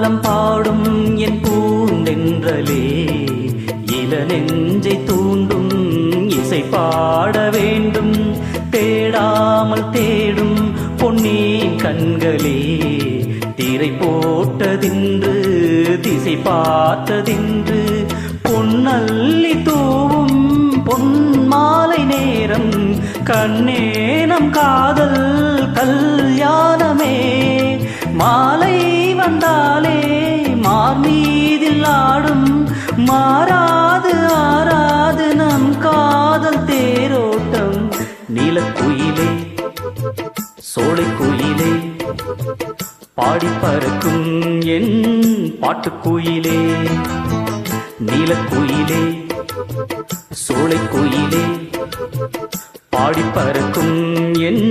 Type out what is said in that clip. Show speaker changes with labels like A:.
A: காலம் பாடும் என் பூண்டென்றலே இள நெஞ்சை தூண்டும் இசை பாட வேண்டும். தேடாமல் தேடும் பொன்னின் கண்களே திரை போட்டதின்று திசை பார்த்ததின்று பொன்னல்லி தூவும் பொன் மாலை நேரம் கண்ணே நம் காதல் கல்யாண வந்தாலே மார் மீதில் ஆடும் மாறாது ஆறாது நம் காதல் தேரோட்டம். நீலக்குயிலே சோலைக்குயிலே பாடி பறக்கும் என் பாட்டுக்குயிலே. நீலக்குயிலே சோலைக்குயிலே பாடி பறக்கும் என்